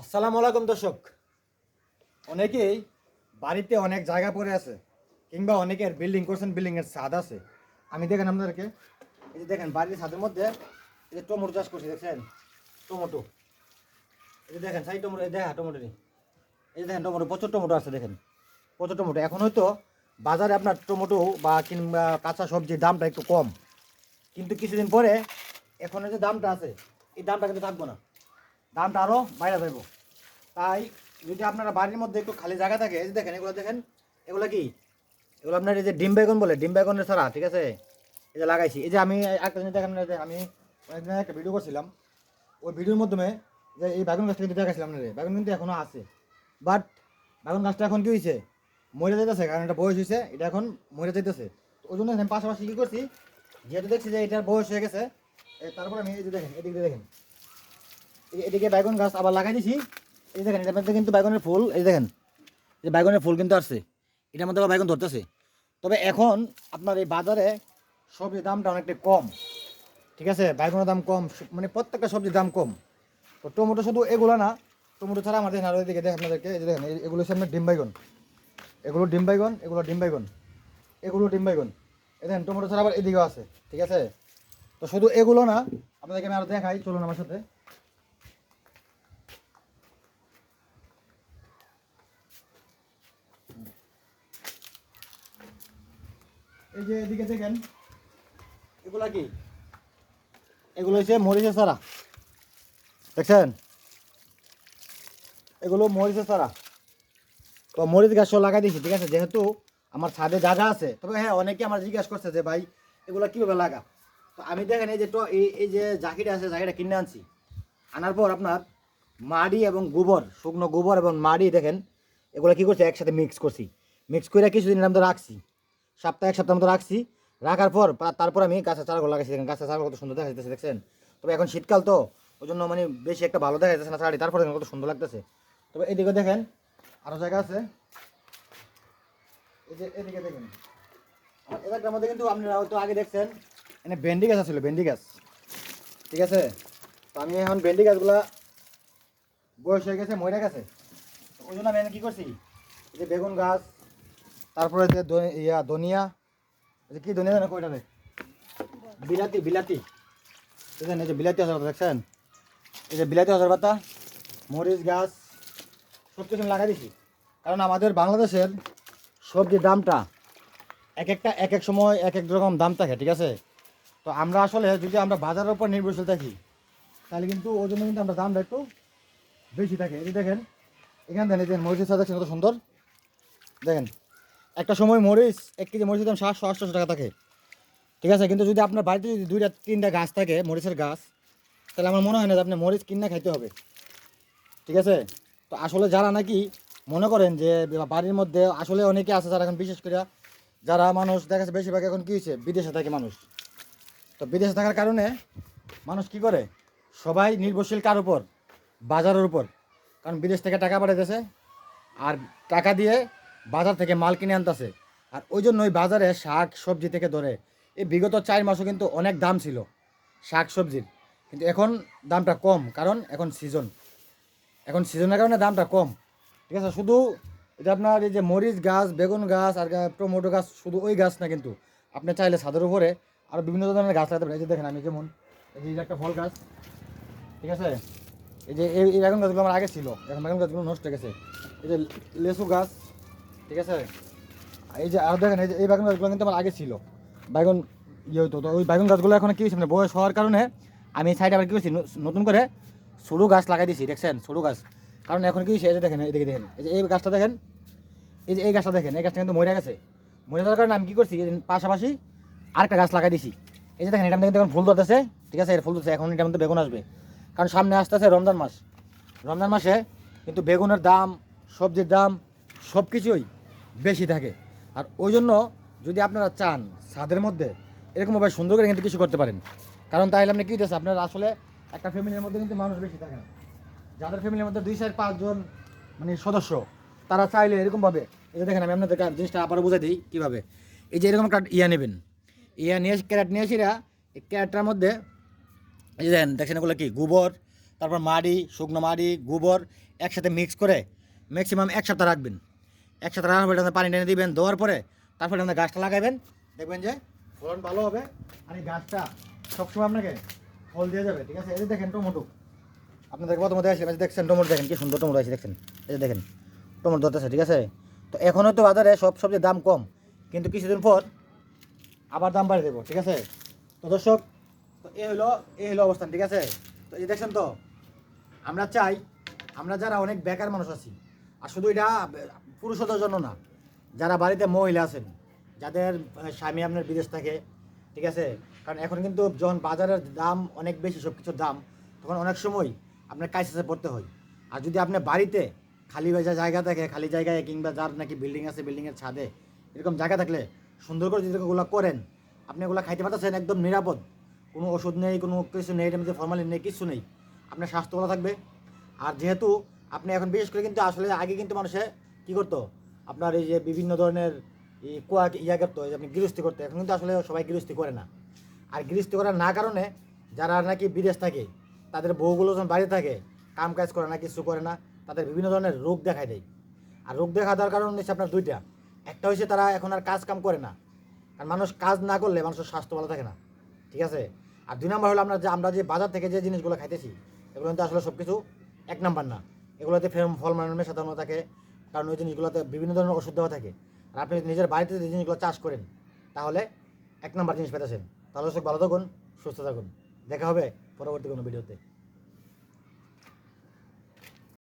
আসসালামু আলাইকুম দর্শক। অনেকেই বাড়িতে অনেক জায়গা পড়ে আছে কিংবা অনেকের বিল্ডিং করছেন বিল্ডিং এর ছাদ আছে। আমি দেখেন আপনাদেরকে, এই যে দেখেন বাড়ির ছাদের মধ্যে এই যে টমেটো চাষ করছি, দেখছেন? টমেটো। এই যে দেখেন সাই টমেটো, এই দেখা টমেটো নি। এই যে দেখেন, টমেটো, প্রচুর টমেটো আছে, দেখেন। প্রচুর টমেটো। এখন হয়তো বাজারে আপনার টমেটো বা কিংবা কাঁচা সবজির দামটা একটু কম। কিন্তু কিছুদিন পরে এখন যে দামটা আছে, এই দামটা কিন্তু থাকব না। দামটা আরও বাইরে যাইব। তাই যদি আপনারা বাড়ির মধ্যে একটু খালি জায়গা থাকে, এই দেখেন, এগুলো দেখেন, এগুলো কি? এগুলো আপনার এই যে ডিম বেগুন বলে, ডিম বেগুনের ছাড়া ঠিক আছে? এই যে লাগাইছি। এই যে আমি একটা জিনিস দেখেন আমি অনেকদিন একটা ভিডিও করছিলাম। ওই ভিডিওর মাধ্যমে যে এই বেগুন গাছটা কিন্তু দেখাইছিলাম আপনাদের। বেগুন কিন্তু এখনও আছে। বাট বেগুন গাছটা এখন কি হয়েছে মরে যাইতেছে, কারণ এটা বয়স হয়েছে এটা এখন মরে যাইতেছে। তো ওই জন্য আমি পাশাপাশি কী করছি, যেহেতু দেখছি যে এটার বয়স হয়ে গেছে তারপর আমি এই যে দেখেন, এদিক দিয়ে দেখেন। এদিকে বেগুন গাছ আবার লাগাই দিছি। এই দেখেন, এটার মধ্যে কিন্তু বেগুনের ফুল, এই দেখেন, এই যে বেগুনের ফুল কিন্তু আসছে। এটার মধ্যে আবার বেগুন ধরতেছে। তবে এখন আপনার এই বাজারে সবজির দামটা অনেকটা কম। ঠিক আছে? বেগুনের দাম কম মানে প্রত্যেকটা সবজির দাম কম। তো টমেটো শুধু এগুলো না, টমেটো ছাড়া আমাদের আরও এদিকে দেখেন আপনাদেরকে, এই দেখেন এগুলো হচ্ছে আপনার ডিম বাইগন। এগুলো ডিম বাইগন, এগুলো ডিম বাইগন, এগুলো ডিম বাইগন। এই দেখেন, টমেটো ছাড়া আবার এদিকেও আছে। ঠিক আছে? তো শুধু এগুলো না, আপনাদেরকে আমি আরও দেখাই, চলুন আমার সাথে। এই যে এদিকে দেখেন। এগুলা কি? এগুলো হচ্ছে মরিচের চারা। দেখছেন? এগুলো মরিচের চারা। তো মরিচ গাছ সব লাগাই দিয়েছি ঠিক আছে? যেহেতু আমার ছাদে জায়গা আছে তবে হ্যাঁ অনেকে আমার জিজ্ঞাসা করছে যে ভাই এগুলো কীভাবে লাগা? তো আমি দেখেন এই যে এই এই যে জাকিটা আছে জাকিটা কিনে আনছি। আনার পর আপনার মাড়ি এবং গোবর শুকনো গোবর এবং মাড়ি দেখেন এগুলো কী করছি? একসাথে মিক্স করছি। মিক্স করে কিছুদিন আমি তো রাখছি। সপ্তাহ এক সপ্তাহ মতো রাখছি। রাখার পর তারপর আমি গাছের চারাগুলো লাগাইছি। দেখেন গাছের চারা কত সুন্দর দেখা যাচ্ছে দেখছেন? তবে এখন শীতকাল তো ওই জন্য মানে বেশি একটা ভালো দেখা যাচ্ছে না চারাটি। তারপরে দেখেন কত সুন্দর লাগতেছে। তবে এদিকে দেখেন আরও জায়গা আছে। এই যে এদিকে দেখেন। এলাকার মধ্যে কিন্তু আপনারা হয়তো আগে দেখছেন এখানে ভেন্ডি গাছ ছিল ভেন্ডি গাছ। ঠিক আছে? তো আমি এখন ভেন্ডি গাছগুলা বয়স হয়ে গেছে মরে গেছে। ওই জন্য আমি কী করছি? যে বেগুন গাছ তারপরে যে ইয়া, ধনিয়া কি ধনিয়া জানো কয়টা রে? বিলাতি বিলাতি। দেখেন এই যে বিলাতি হাজার পাতা দেখছেন? এই যে বিলাতি হাজার পাতা, মরিচ, গাছ সব কিছু লাগাই দিছি। কারণ আমাদের বাংলাদেশের সবজির দামটা এক একটা, এক এক সময় এক এক রকম দাম থাকে, ঠিক আছে? তো আমরা আসলে যদি আমরা বাজারের উপর নির্ভরশীল থাকি, তাহলে কিন্তু ওই জন্য কিন্তু আমরা দামটা একটু বেশি থাকে। এই দেখেন, এখানে যে মরিচের সাথে কত সুন্দর? দেখেন একটা সময় মরিচ, এক কেজি মরিচের দাম সাতশো আটশোশো টাকা থাকে। ঠিক আছে? কিন্তু যদি আপনার বাড়িতে যদি দুইটা, তিনটা গাছ থাকে, মরিচের গাছ, তাহলে আমার মনে হয় না যে আপনি মরিচ কিনে খাইতে হবে। ঠিক আছে? তো আসলে যারা নাকি মনে করেন যে বাড়ির মধ্যে আসলে অনেকে আছে যারা এখন বিশেষ করে যারা মানুষ, দেখা যাচ্ছে বেশিরভাগ এখন কী হয়েছে? বিদেশে থাকে মানুষ। তো বিদেশে থাকার কারণে মানুষ কি করে? সবাই নির্ভরশীল কার উপর? বাজারের উপর। কারণ বিদেশ থেকে টাকা পাঠাইতেছে। আর টাকা দিয়ে বাজার থেকে মাল কিনে আনতেছে। আর ওই জন্য ওই বাজারে শাক, সবজি থেকে ধরে এই বিগত চার মাসও কিন্তু অনেক দাম ছিল শাক, সবজির। কিন্তু এখন দামটা কম, কারণ এখন সিজন এখন সিজনের কারণে দামটা কম। ঠিক আছে? শুধু এটা আপনার এই যে মরিচ গাছ, বেগুন গাছ আর টমেটো গাছ, শুধু ওই গাছ না কিন্তু। আপনি চাইলে ছাদের উপরে আর বিভিন্ন ধরনের গাছ লাগাতে পারেন। এই যে দেখেন আমি যেমন এই যে একটা ফল গাছ। ঠিক আছে? এই যে এই বেগুন গাছগুলো আমার আগে ছিল। এখন বেগুন গাছগুলো নষ্ট হয়ে গেছে। এই যে লেসু গাছ ঠিক আছে? এই যে, আর দেখেন, এই যে, এই বেগুন গাছগুলো কিন্তু আমার আগে ছিল। বেগুন ইয়ে হতো, তো ওই বেগুন গাছগুলো এখন কি হয়েছে মানে বয়স হওয়ার কারণে আমি সাইডে আবার কি করছি নতুন করে সরু গাছ লাগাই দিয়েছি, দেখছেন? সরু গাছ। কারণ এখন কি হয়েছে, এই যে দেখেন, এই এদিকে দেখেন, এই যে, এই গাছটা দেখেন, এই যে, এই গাছটা দেখেন, এই গাছটা কিন্তু মরে গেছে। মরে যাওয়ার কারণে আমি কী করছি পাশাপাশি আরেকটা গাছ লাগাই দিছি এই যে দেখেন, এটা কিন্তু এখন ফুল ধরতেছে, ঠিক আছে? এর ফুল ধরছে এখন এটার মধ্যে বেগুন আসবে। কারণ সামনে আসতেছে রমজান মাস। রমজান মাসে কিন্তু বেগুনের দাম, সবজির দাম সব কিছুই বেশি থাকে। আর ওই জন্য যদি আপনারা চান ছাদের মধ্যে, এরকমভাবে সুন্দর করে কিন্তু কিছু করতে পারেন। কারণ তাহলে আপনি কী দিতেছে আপনার আসলে একটা ফ্যামিলির মধ্যে কিন্তু মানুষ বেশি থাকে না। যাদের ফ্যামিলির মধ্যে দুই চার পাঁচজন মানে সদস্য, তারা চাইলে এরকমভাবে, এই দেখেন আমি আপনাদেরকে আর জিনিসটা আবার বুঝাই দিই কীভাবে। এই যে এরকম একটা ইয়া নেবেন। ইয়া নিয়ে ক্যারেট নিয়ে এসিরা এই ক্যারেটটার মধ্যে, এই যে দেখেন দেখছেন এগুলো কি? গোবর, তারপর মাটি শুকনো মাটি গোবর একসাথে মিক্স করে ম্যাক্সিমাম এক সপ্তাহ রাখবেন। এক সপ্তাহ রাখার পানি টেনে দিবেন দেওয়ার পরে তারপরে আপনার গাছটা লাগাবেন দেখবেন যে ফলন ভালো হবে আর এই গাছটা সবসময় আপনাকে ফল দিয়ে যাবে, ঠিক আছে? এই যে দেখেন টমেটো। আপনাদের প্রথমে আসলে দেখছেন টমেটো, দেখেন কি সুন্দর টমেটো আছে দেখছেন? এই যে দেখেন, টমেটো ধরতেছে, ঠিক আছে? তো এখনও তো বাজারে সব সবজির দাম কম, কিন্তু কিছুদিন পর আবার দাম বাড়িয়ে দেবো, ঠিক আছে? তো দর্শক, তো এই হলো এই হলো অবস্থান, ঠিক আছে? তো এই দেখছেন তো, আমরা চাই, আমরা যারা অনেক বেকার মানুষ আছি, আর শুধু এটা পুরুষদের জন্য না। যারা বাড়িতে মহিলা আছেন, যাদের স্বামী আপনার বিদেশ থাকে, ঠিক আছে? কারণ এখন কিন্তু যখন বাজারের দাম অনেক বেশি সব কিছুর দাম, তখন অনেক সময় আপনার কাছে পড়তে হয়। আর যদি আপনি বাড়িতে খালি যা জায়গা থাকে, খালি জায়গায় কিংবা যার নাকি বিল্ডিং আছে বিল্ডিংয়ের ছাদে, এরকম জায়গা থাকলে সুন্দর করে যদি ওগুলো করেন, আপনি ওগুলো খাইতে পারতেছেন, একদম নিরাপদ। কোনো ওষুধ নেই, কোনো কিছু নেই মধ্যে ফর্মালিন নেই, কিছু নেই। আপনার স্বাস্থ্য ভালো থাকবে। আর যেহেতু আপনি এখন বিশেষ করে কিন্তু আসলে আগে কিন্তু মানুষে কী করতো? আপনার এই যে বিভিন্ন ধরনের কুয়া ইয়া করতো আপনি গৃহস্থী করতো। এখন কিন্তু আসলে সবাই গৃহস্থী করে না। আর গৃহস্থী করার না কারণে যারা নাকি বিদেশ থাকে, তাদের বউগুলো যখন বাড়িতে থাকে কাম কাজ করে না, কিছু করে না, তাদের বিভিন্ন ধরনের রোগ দেখায় দেয়। আর রোগ দেখা দেওয়ার কারণ হচ্ছে আপনার দুইটা। একটা হচ্ছে তারা এখন আর কাজ কাম করে না। কারণ মানুষ কাজ না করলে মানুষের স্বাস্থ্য ভালো থাকে না। ঠিক আছে? আর দুই নম্বর হলো আমরা যে আমরা যে বাজার থেকে যে জিনিসগুলো খাইতেছি, এগুলো কিন্তু আসলে সব কিছু এক নাম্বার না। এগুলোতে ফল মানানো মেশানো থাকে। কারণ ওই জিনিসগুলোতে বিভিন্ন ধরনের ওষুধ দেওয়া থাকে। আর আপনি নিজের বাড়িতে যে জিনিসগুলো চাষ করেন, তাহলে এক নম্বর জিনিস পেতেছেন তাহলে সব ভালো থাকুন, সুস্থ থাকুন। দেখা হবে পরবর্তী কোনো ভিডিওতে।